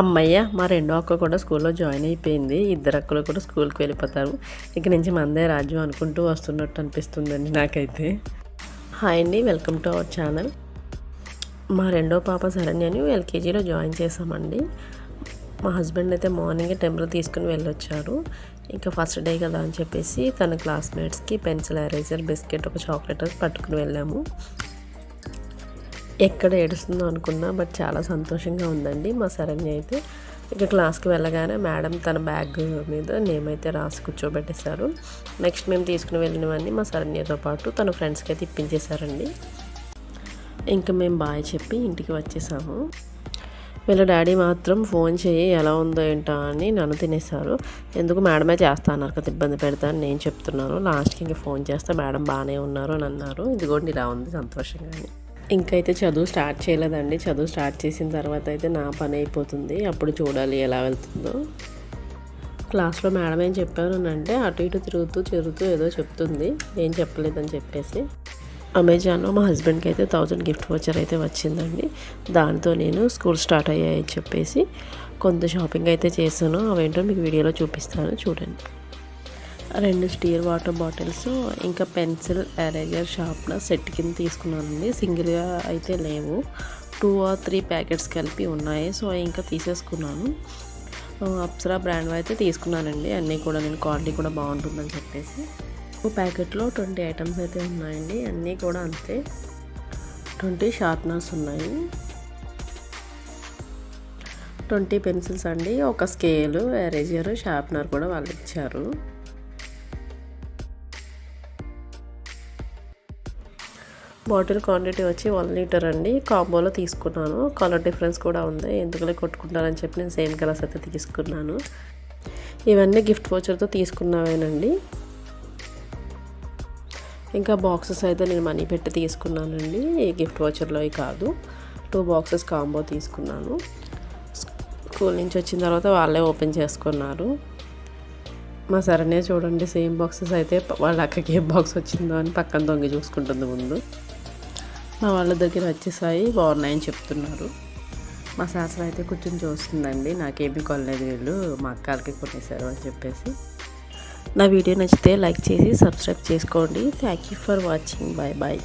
అమ్మయ్య మా రెండో అక్క కూడా స్కూల్లో జాయిన్ అయిపోయింది. ఇద్దరు అక్కలు కూడా స్కూల్కి వెళ్ళిపోతారు. ఇక నుంచి మందే రాజ్యం అనుకుంటూ వస్తున్నట్టు అనిపిస్తుందండి నాకైతే. హాయ్ అండి వెల్కమ్ టు అవర్ ఛానల్. మా రెండో పాప శరణ్యని ఎల్కేజీలో జాయిన్ చేసామండి మా హస్బెండ్ అయితే మార్నింగ్ టెంపుల్ తీసుకుని వెళ్ళొచ్చారు. ఇంకా ఫస్ట్ డే కదా అని చెప్పేసి తన క్లాస్మేట్స్కి పెన్సిల్ ఎరేజర్ బిస్కెట్ ఒక చాక్లెట్ పట్టుకుని వెళ్ళాము. ఎక్కడ ఏడుస్తుందో అనుకున్నా బట్ చాలా సంతోషంగా ఉందండి మా శరణ్య అయితే. ఇక క్లాస్కి వెళ్ళగానే మేడం తన బ్యాగ్ మీద నేమ్ అయితే రాసి కూర్చోబెట్టేశారు. నెక్స్ట్ మేము తీసుకుని వెళ్ళినవన్నీ మా శరణ్యతో పాటు తన ఫ్రెండ్స్కి అయితే ఇప్పించేశారండి. ఇంకా మేము బాయ్ చెప్పి ఇంటికి వచ్చేసాము. వీళ్ళ డాడీ మాత్రం ఫోన్ చేయి ఎలా ఉందో ఏంటో అని నన్ను తినేశారు. ఎందుకు మేడమే చేస్తా అన్నారు కదా ఇబ్బంది పెడతా అని నేను చెప్తున్నాను. లాస్ట్కి ఇంకా ఫోన్ చేస్తే మేడం బాగానే ఉన్నారు అని అన్నారు. ఇదిగోండి ఇలా ఉంది సంతోషంగానే. ఇంకైతే చదువు స్టార్ట్ చేయలేదండి. చదువు స్టార్ట్ చేసిన తర్వాత అయితే నా పని అయిపోతుంది. అప్పుడు చూడాలి ఎలా వెళ్తుందో. క్లాస్లో మేడం ఏం చెప్పారు అంటే అటు ఇటు తిరుగుతూ తిరుగుతూ ఏదో చెప్తుంది. ఏం చెప్పలేదని చెప్పేసి. అమెజాన్లో మా హస్బెండ్కి అయితే థౌజండ్ గిఫ్ట్ వచ్చర్ అయితే వచ్చిందండి. దాంతో నేను స్కూల్ స్టార్ట్ అయ్యాయని చెప్పేసి కొంత షాపింగ్ అయితే చేశాను. అవేంటో మీకు వీడియోలో చూపిస్తాను. చూడండి. రెండు స్టీల్ వాటర్ బాటిల్స్ ఇంకా పెన్సిల్ ఎరేజర్ షార్ప్నర్ సెట్ కింద తీసుకున్నానండి. సింగిల్గా అయితే లేవు. టూ ఆర్ త్రీ ప్యాకెట్స్ కలిపి ఉన్నాయి. సో ఇంకా తీసేసుకున్నాను. అప్సరా బ్రాండ్ అయితే తీసుకున్నానండి. అన్నీ కూడా నేను క్వాలిటీ కూడా బాగుంటుందని చెప్పేసి. ఒక ప్యాకెట్లో ట్వంటీ ఐటమ్స్ అయితే ఉన్నాయండి. అన్నీ కూడా అంతే. ట్వంటీ షార్ప్నర్స్ ఉన్నాయి. ట్వంటీ పెన్సిల్స్ అండి. ఒక స్కేలు ఎరేజర్ షార్ప్నర్ కూడా వాళ్ళు ఇచ్చారు. బాటిల్ క్వాంటిటీ వచ్చి వన్ లీటర్ అండి. కాంబోలో తీసుకున్నాను. కలర్ డిఫరెన్స్ కూడా ఉంది. ఎందుకలే కొట్టుకుంటారని చెప్పి నేను సేమ్ కలర్స్ అయితే తీసుకున్నాను. ఇవన్నీ గిఫ్ట్ వోచర్తో తీసుకున్నవేనండి. ఇంకా బాక్సెస్ అయితే నేను మనీ పెట్టి తీసుకున్నానండి. ఈ గిఫ్ట్ వాచర్లో కాదు. టూ బాక్సెస్ కాంబో తీసుకున్నాను. స్కూల్ నుంచి వచ్చిన తర్వాత వాళ్ళే ఓపెన్ చేసుకున్నారు. మా సరనే చూడండి సేమ్ బాక్సెస్ అయితే వాళ్ళ అక్కకి ఏ బాక్స్ వచ్చిందో అని పక్కన దొంగి చూసుకుంటుంది ముందు. మా వాళ్ళ దగ్గర వచ్చేసాయి బాగున్నాయని చెప్తున్నారు. మా శాస్త్రం అయితే కూర్చొని చూస్తుందండి. నాకేమీ కొనలేదు వీళ్ళు. మా అక్కలకి కొనేశారు అని చెప్పేసి. నా వీడియో నచ్చితే లైక్ చేసి సబ్స్క్రైబ్ చేసుకోండి. Thank you for watching bye bye